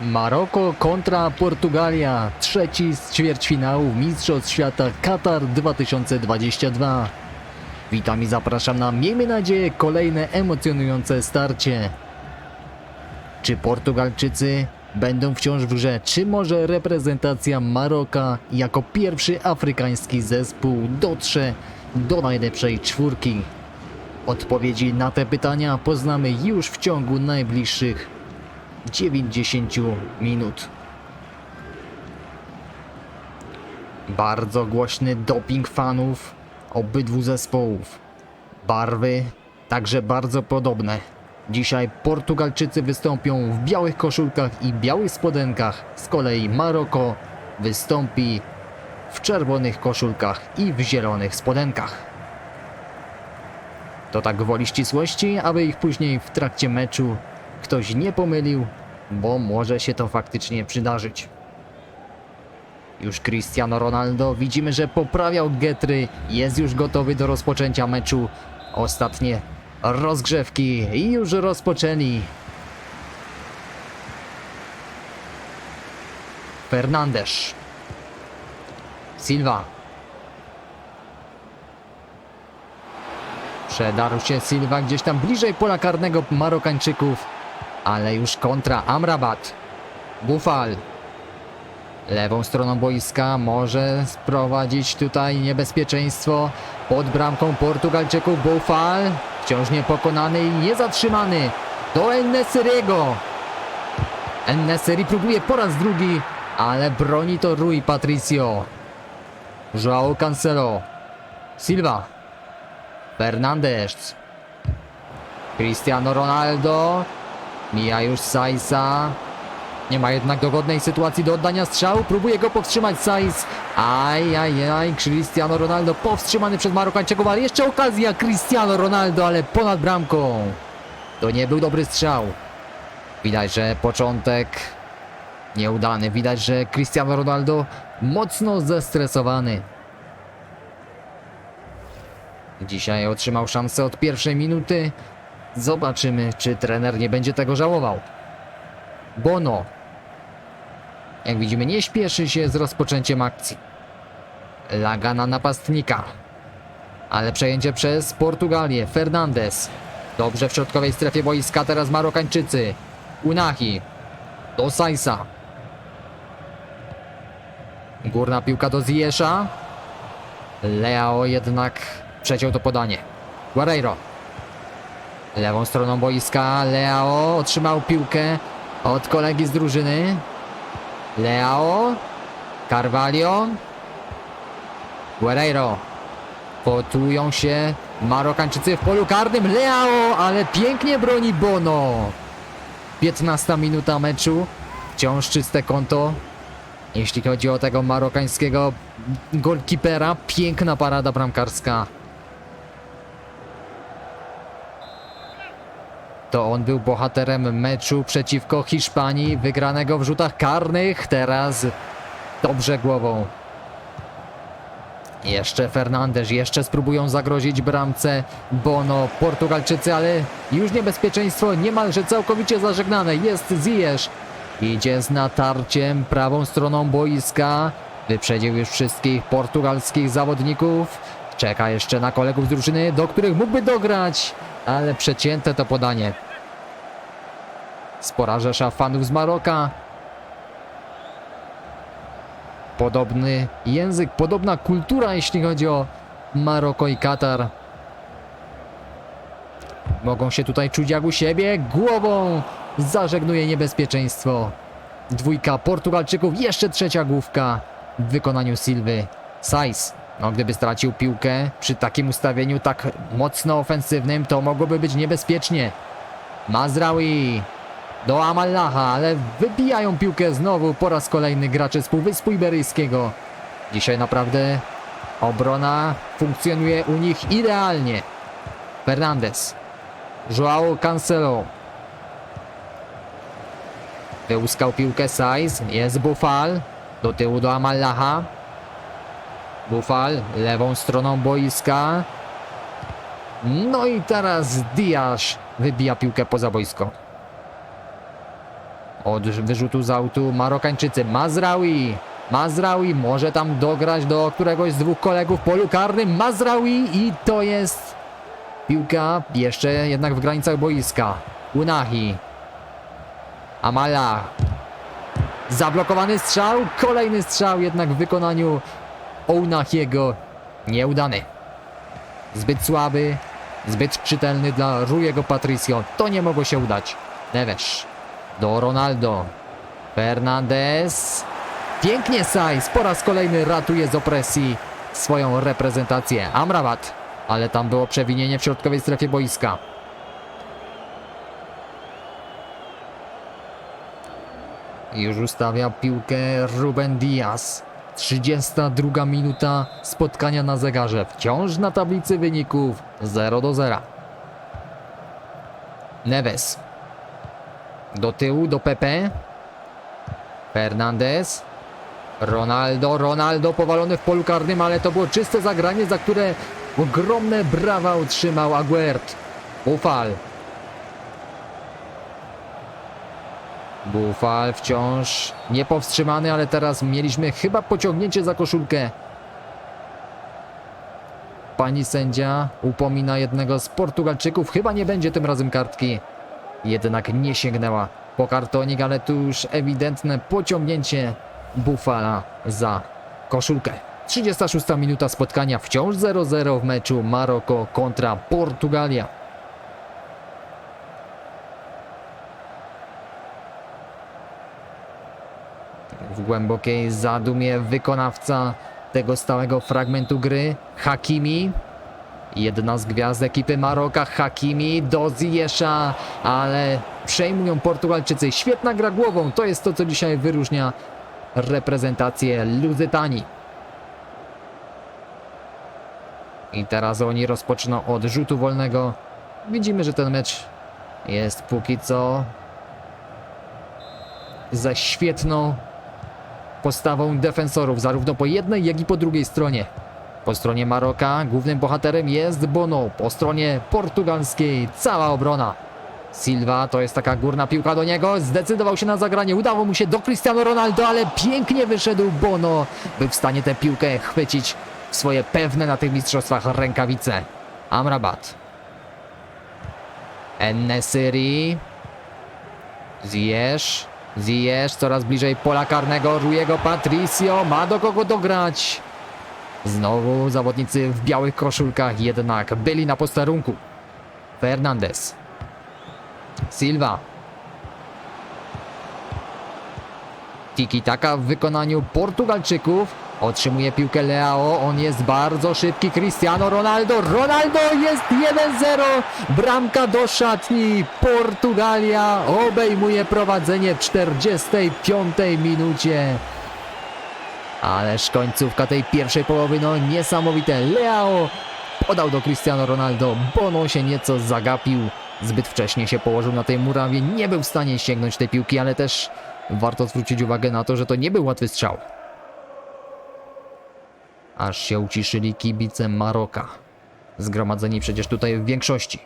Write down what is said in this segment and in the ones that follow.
Maroko kontra Portugalia, trzeci z ćwierćfinału Mistrzostw Świata Katar 2022. Witam i zapraszam na, miejmy nadzieję, kolejne emocjonujące starcie. Czy Portugalczycy będą wciąż w grze, czy może reprezentacja Maroka jako pierwszy afrykański zespół dotrze do najlepszej czwórki? Odpowiedzi na te pytania poznamy już w ciągu najbliższych 90 minut. Bardzo głośny doping fanów obydwu zespołów. Barwy także bardzo podobne. Dzisiaj Portugalczycy wystąpią w białych koszulkach i białych spodenkach, z kolei Maroko wystąpi w czerwonych koszulkach i w zielonych spodenkach. To tak gwoli ścisłości, aby ich później w trakcie meczu ktoś nie pomylił, bo może się to faktycznie przydarzyć. Już Cristiano Ronaldo widzimy, że poprawiał getry, jest już gotowy do rozpoczęcia meczu. Ostatnie rozgrzewki i już rozpoczęli. Fernandes. Silva. Przedarł się Silva gdzieś tam bliżej pola karnego Marokańczyków, ale już kontra Amrabat. Bufal. Lewą stroną boiska może sprowadzić tutaj niebezpieczeństwo pod bramką Portugalczyków. Bufal wciąż niepokonany i niezatrzymany do Enneseriego. Enneseri próbuje po raz drugi, ale broni to Rui Patricio. João Cancelo. Silva. Fernandes. Cristiano Ronaldo. Mija już Saisa. Nie ma jednak dogodnej sytuacji do oddania strzału. Próbuje go powstrzymać Saiz. Aj, aj, aj. Cristiano Ronaldo powstrzymany przez Marokańczyków, ale jeszcze okazja Cristiano Ronaldo, ale ponad bramką. To nie był dobry strzał. Widać, że początek nieudany. Widać, że Cristiano Ronaldo mocno zestresowany. Dzisiaj otrzymał szansę od pierwszej minuty. Zobaczymy, czy trener nie będzie tego żałował. Bono. Jak widzimy, nie śpieszy się z rozpoczęciem akcji. Laga na napastnika. Ale przejęcie przez Portugalię. Fernandez. Dobrze w środkowej strefie boiska teraz Marokańczycy. Unahi. Do Saisa. Górna piłka do Ziesza. Leo jednak przeciął to podanie. Guerreiro. Lewą stroną boiska Leo otrzymał piłkę od kolegi z drużyny. Leo. Carvalho. Guerreiro. Potują się Marokańczycy w polu karnym. Leo, ale pięknie broni Bono. 15 minuta meczu. Wciąż czyste konto. Jeśli chodzi o tego marokańskiego golkipera, piękna parada bramkarska. To on był bohaterem meczu przeciwko Hiszpanii, wygranego w rzutach karnych. Teraz dobrze głową. Jeszcze Fernandez, jeszcze spróbują zagrozić bramce Bono, Portugalczycy, ale już niebezpieczeństwo niemalże całkowicie zażegnane. Jest Ziyech. Idzie z natarciem prawą stroną boiska. Wyprzedził już wszystkich portugalskich zawodników. Czeka jeszcze na kolegów z drużyny, do których mógłby dograć, ale przecięte to podanie. Spora rzesza fanów z Maroka. Podobny język, podobna kultura, jeśli chodzi o Maroko i Katar. Mogą się tutaj czuć jak u siebie. Głową zażegnuje niebezpieczeństwo. Dwójka Portugalczyków, jeszcze trzecia główka w wykonaniu Silwy. Saiz. No, gdyby stracił piłkę przy takim ustawieniu tak mocno ofensywnym, to mogłoby być niebezpiecznie. Mazraoui do Amallaha, ale wybijają piłkę znowu po raz kolejny gracze z Półwyspu Iberyjskiego. Dzisiaj naprawdę obrona funkcjonuje u nich idealnie. Fernandez. Joao Cancelo. Wyłuskał piłkę Saiz. Jest Bufal. Do tyłu do Amallaha. Bufal lewą stroną boiska. No i teraz Diasz wybija piłkę poza boisko. Od wyrzutu z autu Marokańczycy. Mazraoui. Mazraoui może tam dograć do któregoś z dwóch kolegów w polu karnym. Mazraoui i to jest piłka jeszcze jednak w granicach boiska. Unahi. Amala. Zablokowany strzał. Kolejny strzał jednak w wykonaniu Ounahiego. Nieudany. Zbyt słaby. Zbyt czytelny dla Rujego Patricio. To nie mogło się udać. Neves. Do Ronaldo. Fernandez. Pięknie Sajs po raz kolejny ratuje z opresji swoją reprezentację. Amrabat. Ale tam było przewinienie w środkowej strefie boiska. Już ustawia piłkę Ruben Diaz. 32 minuta spotkania na zegarze. Wciąż na tablicy wyników 0 do 0. Neves. Do tyłu, do Pepe. Fernandez. Ronaldo, Ronaldo powalony w polu karnym, ale to było czyste zagranie, za które ogromne brawa otrzymał Aguert. Ufal. Bufal wciąż niepowstrzymany, ale teraz mieliśmy chyba pociągnięcie za koszulkę. Pani sędzia upomina jednego z Portugalczyków. Chyba nie będzie tym razem kartki. Jednak nie sięgnęła po kartonik, ale tu już ewidentne pociągnięcie Bufala za koszulkę. 36 minuta spotkania, wciąż 0-0 w meczu Maroko kontra Portugalia. Głębokiej zadumie wykonawca tego stałego fragmentu gry Hakimi. Jedna z gwiazd ekipy Maroka, Hakimi do Ziyesza, ale przejmują Portugalczycy. Świetna gra głową, to jest to, co dzisiaj wyróżnia reprezentację Luzytanii. I teraz oni rozpoczną od rzutu wolnego. Widzimy, że ten mecz jest póki co ze świetną postawą defensorów, zarówno po jednej, jak i po drugiej stronie. Po stronie Maroka głównym bohaterem jest Bono, po stronie portugalskiej cała obrona. Silva to jest taka górna piłka do niego, zdecydował się na zagranie, udało mu się do Cristiano Ronaldo, ale pięknie wyszedł Bono, był w stanie tę piłkę chwycić w swoje pewne na tych mistrzostwach rękawice. Amrabat. Ennesyri. Ziyech. Ziyech coraz bliżej pola karnego. Rujego Patricio ma do kogo dograć. Znowu zawodnicy w białych koszulkach jednak byli na posterunku. Fernandez. Silva. Tiki taka w wykonaniu Portugalczyków. Otrzymuje piłkę Leao, on jest bardzo szybki. Cristiano Ronaldo, Ronaldo jest 1-0. Bramka do szatni. Portugalia obejmuje prowadzenie w 45 minucie. Ależ końcówka tej pierwszej połowy, no niesamowite. Leao podał do Cristiano Ronaldo. Bono się nieco zagapił. Zbyt wcześnie się położył na tej murawie. Nie był w stanie sięgnąć tej piłki, ale też warto zwrócić uwagę na to, że to nie był łatwy strzał. Aż się uciszyli kibice Maroka. Zgromadzeni przecież tutaj w większości.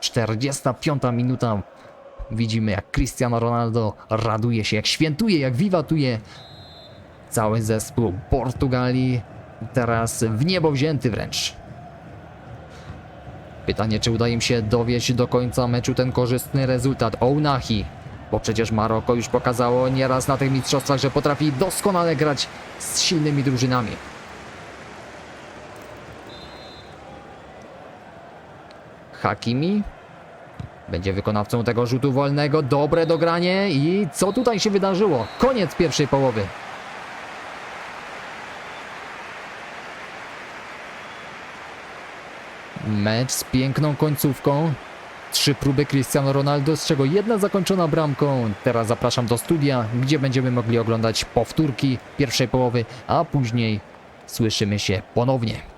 45 minuta. Widzimy jak Cristiano Ronaldo raduje się, jak świętuje, jak wiwatuje. Cały zespół Portugalii teraz w niebo wzięty wręcz. Pytanie, czy uda im się dowieść do końca meczu ten korzystny rezultat. Ounahi, bo przecież Maroko już pokazało nieraz na tych mistrzostwach, że potrafi doskonale grać z silnymi drużynami. Hakimi będzie wykonawcą tego rzutu wolnego. Dobre dogranie i co tutaj się wydarzyło? Koniec pierwszej połowy. Mecz z piękną końcówką. Trzy próby Cristiano Ronaldo, z czego jedna zakończona bramką. Teraz zapraszam do studia, gdzie będziemy mogli oglądać powtórki pierwszej połowy, a później słyszymy się ponownie.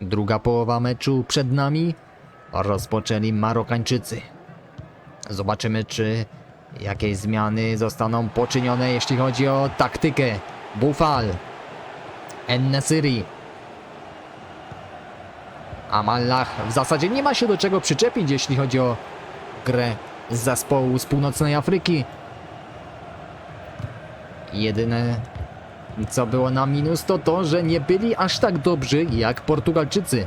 Druga połowa meczu przed nami. Rozpoczęli Marokańczycy. Zobaczymy, czy jakieś zmiany zostaną poczynione, jeśli chodzi o taktykę. Bufal. Ennesyri. Amallah w zasadzie nie ma się do czego przyczepić, jeśli chodzi o grę z zespołu z północnej Afryki. Jedyne co było na minus to to, że nie byli aż tak dobrzy jak Portugalczycy.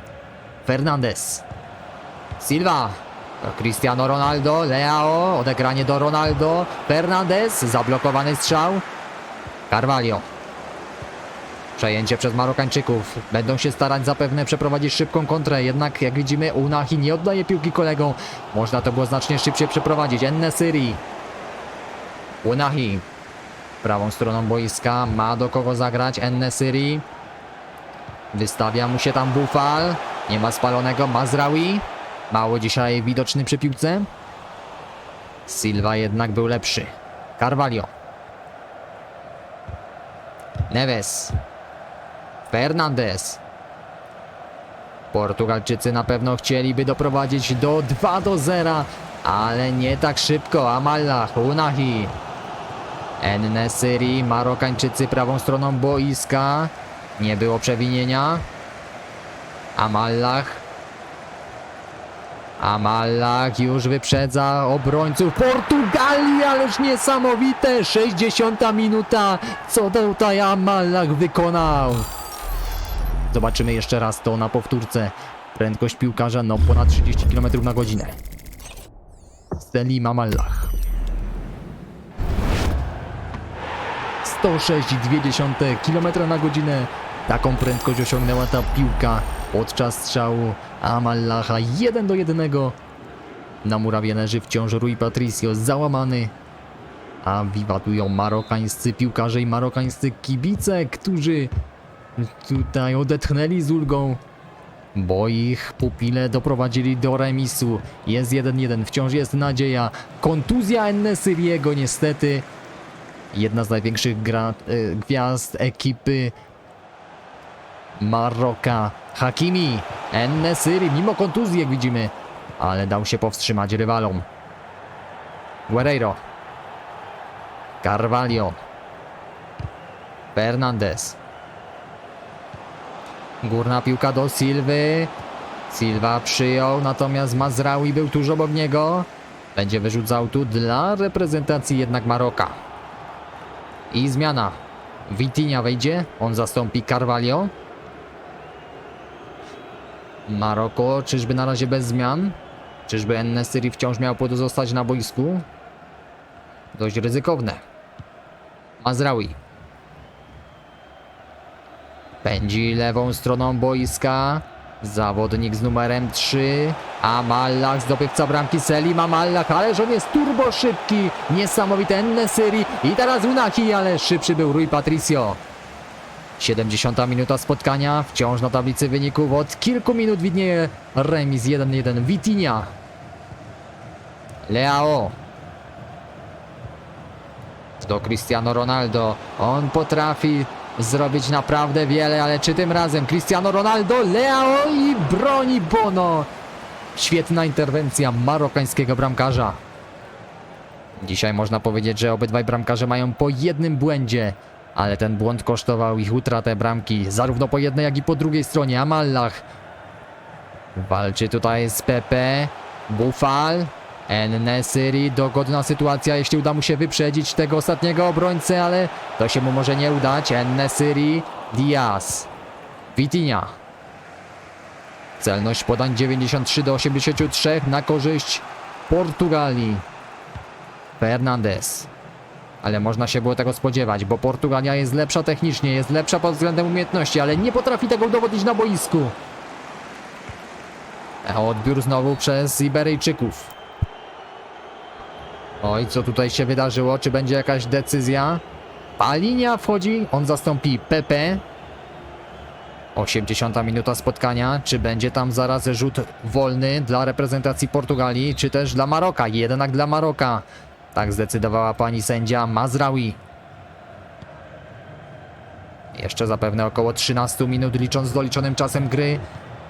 Fernandez. Silva. Cristiano Ronaldo, Leao, odegranie do Ronaldo, Fernandez, zablokowany strzał. Carvalho. Przejęcie przez Marokańczyków. Będą się starać zapewne przeprowadzić szybką kontrę, jednak jak widzimy Unahi nie oddaje piłki kolegom. Można to było znacznie szybciej przeprowadzić. Ennesyri. Unahi. Prawą stroną boiska ma do kogo zagrać Ennesyri. Wystawia mu się tam Bufal. Nie ma spalonego Mazraoui. Mało dzisiaj widoczny przy piłce. Silva jednak był lepszy. Carvalho. Neves. Fernandez. Portugalczycy na pewno chcieliby doprowadzić do 2 do 0, ale nie tak szybko. Amallah, Unahi. Ennesyri, Marokańczycy prawą stroną boiska. Nie było przewinienia. Amallah. Amallah już wyprzedza obrońców Portugalii, ależ niesamowite! 60 minuta! Co tutaj Amallah wykonał? Zobaczymy jeszcze raz to na powtórce. Prędkość piłkarza no ponad 30 km na godzinę. Selim Amallah. 106,2 km na godzinę. Taką prędkość osiągnęła ta piłka podczas strzału Amallaha 1 do 1. Na murawie leży wciąż Rui Patricio załamany, a wiwatują marokańscy piłkarze i marokańscy kibice, którzy tutaj odetchnęli z ulgą, bo ich pupile doprowadzili do remisu. Jest 1-1, wciąż jest nadzieja. Kontuzja Ennesyriego niestety jedna z największych gra, e, gwiazd ekipy Maroka. Hakimi, Ennesyri, mimo kontuzji jak widzimy, ale dał się powstrzymać rywalom. Guerreiro. Carvalho. Fernandez. Górna piłka do Silwy. Silva przyjął, natomiast Mazraoui był tuż obok niego. Będzie wyrzucał tu dla reprezentacji jednak Maroka. I zmiana. Vitinha wejdzie, on zastąpi Carvalho. Maroko, czyżby na razie bez zmian? Czyżby Ennesyri wciąż miał pozostać na boisku? Dość ryzykowne. Mazraoui. Pędzi lewą stroną boiska. Zawodnik z numerem 3. Amallah, zdobywca bramki Selim Amallah, ależ on jest turbo szybki. Niesamowity Ennesyri. I teraz Unahi, ale szybszy był Rui Patricio. 70 minuta spotkania, wciąż na tablicy wyników od kilku minut widnieje remis 1-1 Vitinha. Leao. Do Cristiano Ronaldo. On potrafi zrobić naprawdę wiele, ale czy tym razem Cristiano Ronaldo, Leao i broni Bono. Świetna interwencja marokańskiego bramkarza. Dzisiaj można powiedzieć, że obydwaj bramkarze mają po jednym błędzie, ale ten błąd kosztował ich utratę bramki, zarówno po jednej, jak i po drugiej stronie. Amallah walczy tutaj z Pepe, Bufal, Ennesyri, dogodna sytuacja, jeśli uda mu się wyprzedzić tego ostatniego obrońcę, ale to się mu może nie udać. Ennesyri, Diaz, Vitinha. Celność podań 93 do 83 na korzyść Portugalii. Fernandez. Ale można się było tego spodziewać, bo Portugalia jest lepsza technicznie, jest lepsza pod względem umiejętności, ale nie potrafi tego udowodnić na boisku. Odbiór znowu przez Iberyjczyków. Oj, co tutaj się wydarzyło? Czy będzie jakaś decyzja? Palinia wchodzi, on zastąpi Pepe. 80 minuta spotkania. Czy będzie tam zaraz rzut wolny dla reprezentacji Portugalii, czy też dla Maroka? Jednak dla Maroka. Tak zdecydowała pani sędzia Mazraoui. Jeszcze zapewne około 13 minut licząc z doliczonym czasem gry.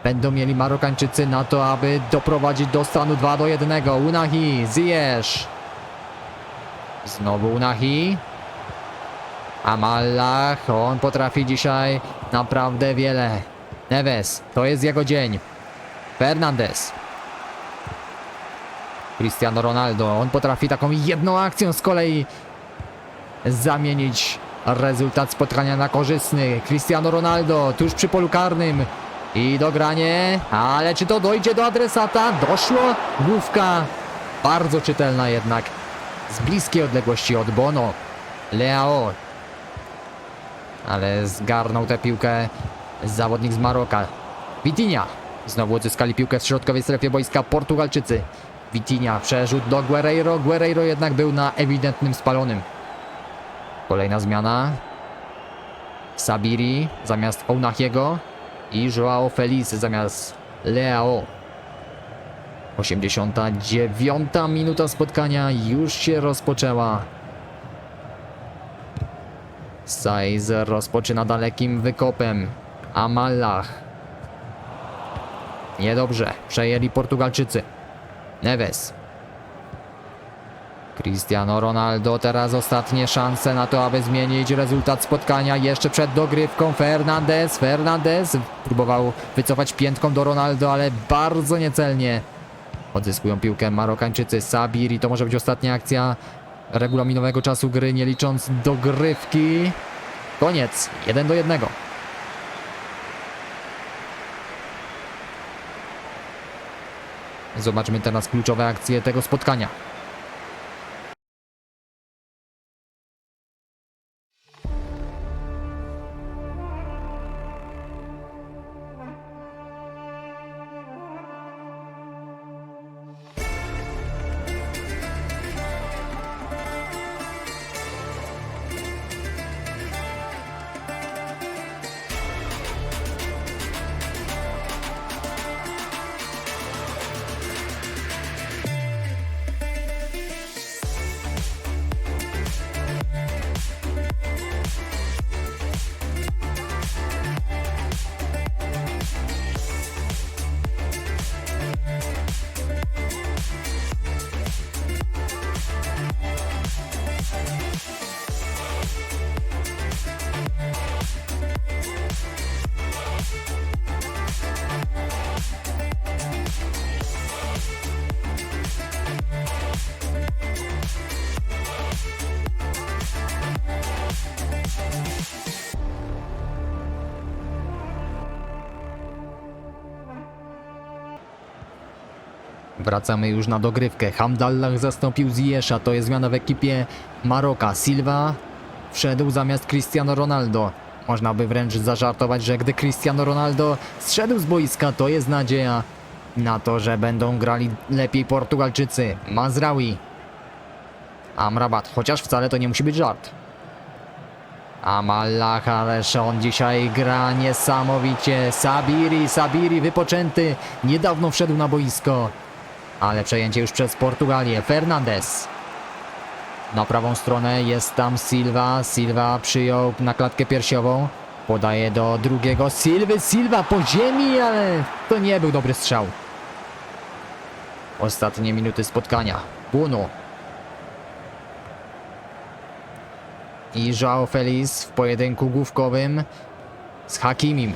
będą mieli Marokańczycy na to, aby doprowadzić do stanu 2 do 1. Unahi, Ziyech. Znowu Unahi. Amallah, on potrafi dzisiaj naprawdę wiele. Neves, to jest jego dzień. Fernandez. Cristiano Ronaldo, on potrafi taką jedną akcją z kolei zamienić rezultat spotkania na korzystny. Cristiano Ronaldo tuż przy polu karnym i dogranie, ale czy to dojdzie do adresata? Doszło, główka bardzo czytelna jednak z bliskiej odległości od Bono. Leao ale zgarnął tę piłkę zawodnik z Maroka. Vitinha. Znowu odzyskali piłkę w środkowej strefie boiska Portugalczycy. Vitinha, przerzut do Guerreiro. Guerreiro jednak był na ewidentnym spalonym. Kolejna zmiana. Sabiri zamiast Ounahiego i Joao Feliz zamiast Leao. 89 minuta spotkania już się rozpoczęła. Saiz rozpoczyna dalekim wykopem. Amallah. Niedobrze. Przejęli Portugalczycy. Neves. Cristiano Ronaldo teraz ostatnie szanse na to, aby zmienić rezultat spotkania jeszcze przed dogrywką. Fernandez, Fernandez próbował wycofać piętką do Ronaldo, ale bardzo niecelnie. Odzyskują piłkę Marokańczycy. Sabir i to może być ostatnia akcja regulaminowego czasu gry, nie licząc dogrywki. Koniec. 1 do 1. Zobaczmy teraz kluczowe akcje tego spotkania. Wracamy już na dogrywkę. Hamdallah zastąpił Ziyesza. To jest zmiana w ekipie Maroka. Silva wszedł zamiast Cristiano Ronaldo. Można by wręcz zażartować, że gdy Cristiano Ronaldo zszedł z boiska, to jest nadzieja na to, że będą grali lepiej Portugalczycy. Mazraoui. Amrabat, chociaż wcale to nie musi być żart. Amallah, ależ on dzisiaj gra niesamowicie. Sabiri, Sabiri wypoczęty. Niedawno wszedł na boisko. Ale przejęcie już przez Portugalię. Fernandez. Na prawą stronę jest tam Silva. Silva przyjął na klatkę piersiową. Podaje do drugiego Silwy. Silva po ziemi, ale to nie był dobry strzał. Ostatnie minuty spotkania. Bunu. I Joao Feliz w pojedynku główkowym z Hakimim.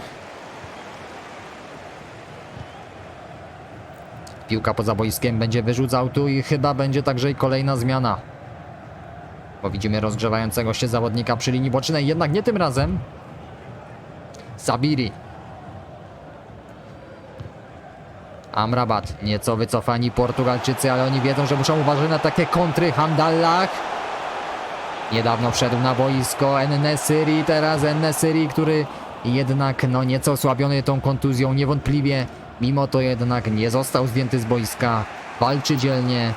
Piłka poza boiskiem będzie wyrzucał tu i chyba będzie także i kolejna zmiana. Bo widzimy rozgrzewającego się zawodnika przy linii bocznej, jednak nie tym razem. Sabiri. Amrabat. Nieco wycofani Portugalczycy, ale oni wiedzą, że muszą uważać na takie kontry. Hamdallah. Niedawno wszedł na boisko Ennesyri, teraz Ennesyri, który jednak no nieco osłabiony tą kontuzją, niewątpliwie. Mimo to jednak nie został zdjęty z boiska. Walczy dzielnie.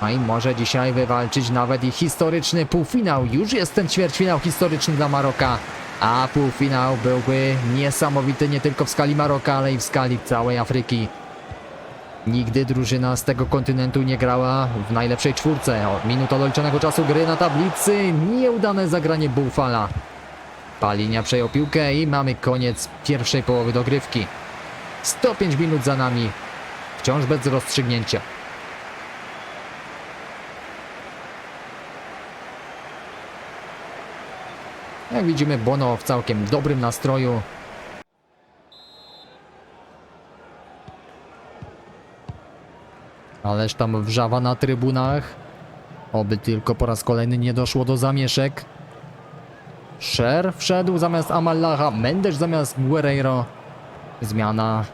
A i może dzisiaj wywalczyć nawet i historyczny półfinał. Już jest ten ćwierćfinał historyczny dla Maroka. A półfinał byłby niesamowity nie tylko w skali Maroka, ale i w skali całej Afryki. Nigdy drużyna z tego kontynentu nie grała w najlepszej czwórce. O, minuta doliczonego czasu gry na tablicy. Nieudane zagranie Buffala. Palinia przejął piłkę i mamy koniec pierwszej połowy dogrywki. 105 minut za nami. Wciąż bez rozstrzygnięcia. Jak widzimy, Bono w całkiem dobrym nastroju. Ależ tam wrzawa na trybunach. Oby tylko po raz kolejny nie doszło do zamieszek. Sher wszedł zamiast Amallaha, Mendes zamiast Guerreiro. Zmiana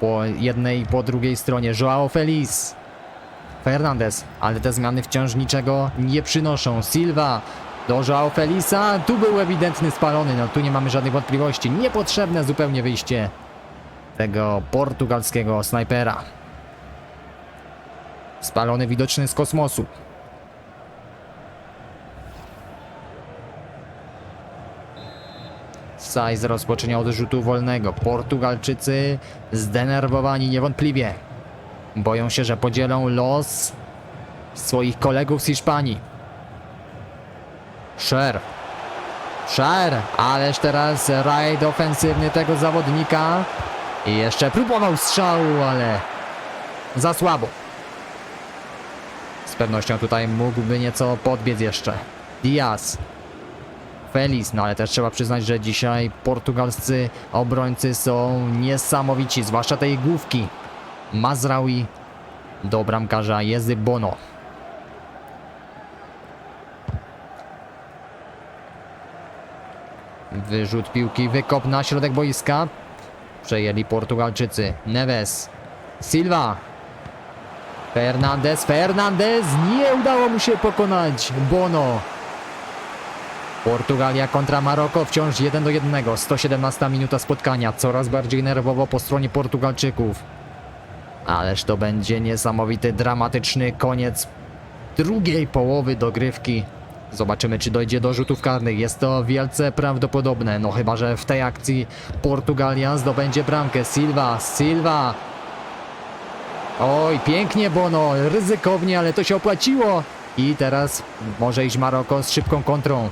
po jednej i po drugiej stronie. Joao Feliz. Fernandez, ale te zmiany wciąż niczego nie przynoszą. Silva do Joao Felisa. Tu był ewidentny spalony, no tu nie mamy żadnych wątpliwości. Niepotrzebne zupełnie wyjście tego portugalskiego snajpera. Spalony widoczny z kosmosu. Sajz rozpoczyna od rzutu wolnego. Portugalczycy zdenerwowani niewątpliwie. Boją się, że podzielą los swoich kolegów z Hiszpanii. Sher. Sher, ależ teraz rajd ofensywny tego zawodnika. I jeszcze próbował strzału, ale za słabo. Z pewnością tutaj mógłby nieco podbiec jeszcze. Diaz. Feliz, no ale też trzeba przyznać, że dzisiaj portugalscy obrońcy są niesamowici, zwłaszcza tej główki. Mazraoui do bramkarza Jezy Bono. Wyrzut piłki, wykop na środek boiska. Przejęli Portugalczycy. Neves. Silva. Fernandez, Fernandez. Nie udało mu się pokonać Bono. Portugalia kontra Maroko wciąż 1 do 1. 117 minuta spotkania. Coraz bardziej nerwowo po stronie Portugalczyków. Ależ to będzie niesamowity, dramatyczny koniec drugiej połowy dogrywki. Zobaczymy, czy dojdzie do rzutów karnych. Jest to wielce prawdopodobne. No chyba, że w tej akcji Portugalia zdobędzie bramkę. Silva, Silva. Oj, pięknie Bono, ryzykownie, ale to się opłaciło. I teraz może iść Maroko z szybką kontrą.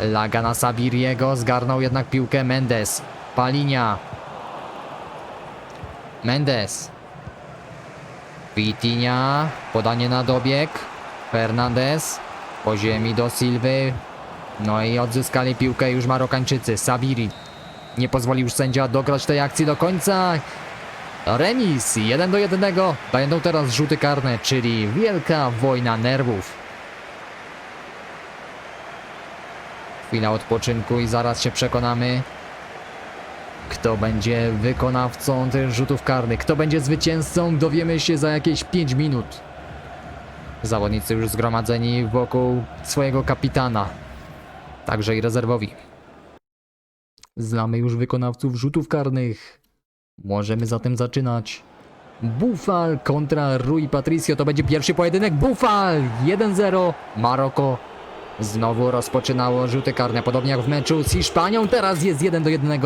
Laga na Sabiriego, zgarnął jednak piłkę Mendes. Palinia. Mendes. Vitinha, podanie na dobieg. Fernandez. Po ziemi do Silwy. No i odzyskali piłkę już Marokańczycy. Sabiri. Nie pozwolił już sędzia dograć tej akcji do końca. Remis 1 do 1. Będą teraz rzuty karne, czyli wielka wojna nerwów. Chwila odpoczynku i zaraz się przekonamy, kto będzie wykonawcą tych rzutów karnych. Kto będzie zwycięzcą, dowiemy się za jakieś 5 minut. Zawodnicy już zgromadzeni wokół swojego kapitana, także i rezerwowi. Znamy już wykonawców rzutów karnych. Możemy zatem zaczynać. Bufal kontra Rui Patricio to będzie pierwszy pojedynek. Bufal 1-0. Maroko znowu rozpoczynało rzuty karne, podobnie jak w meczu z Hiszpanią. Teraz jest 1 do 1.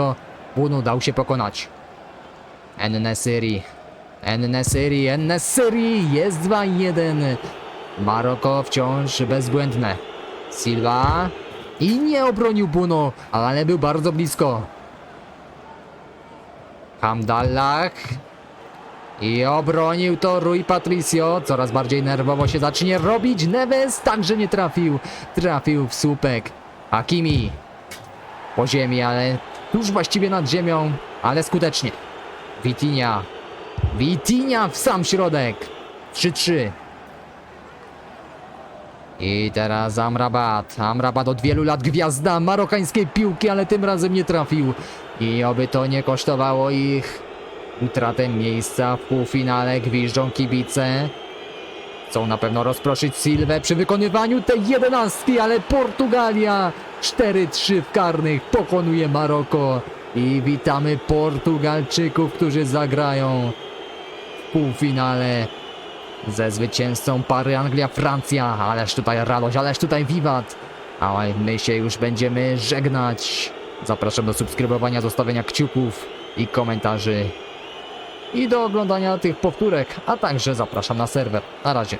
Bunu dał się pokonać. Ennesiri. Ennesiri, Ennesiri jest 2-1. Maroko wciąż bezbłędne. Silva i nie obronił Buno, ale był bardzo blisko. Hamdallah i obronił to Rui Patricio. Coraz bardziej nerwowo się zacznie robić. Neves także nie trafił. Trafił w słupek. Hakimi po ziemi, ale tuż właściwie nad ziemią, ale skutecznie. Vitinha. Vitinha w sam środek. 3-3. I teraz Amrabat. Amrabat od wielu lat gwiazda marokańskiej piłki, ale tym razem nie trafił. I oby to nie kosztowało ich utratę miejsca w półfinale. Gwiżdżą kibice. Chcą na pewno rozproszyć Silwę przy wykonywaniu tej jedenastki, ale Portugalia 4-3 w karnych pokonuje Maroko. I witamy Portugalczyków, którzy zagrają w półfinale ze zwycięzcą pary Anglia-Francja. Ależ tutaj radość, ależ tutaj wiwat. Ale my się już będziemy żegnać. Zapraszam do subskrybowania, zostawienia kciuków i komentarzy. I do oglądania tych powtórek, a także zapraszam na serwer. Na razie.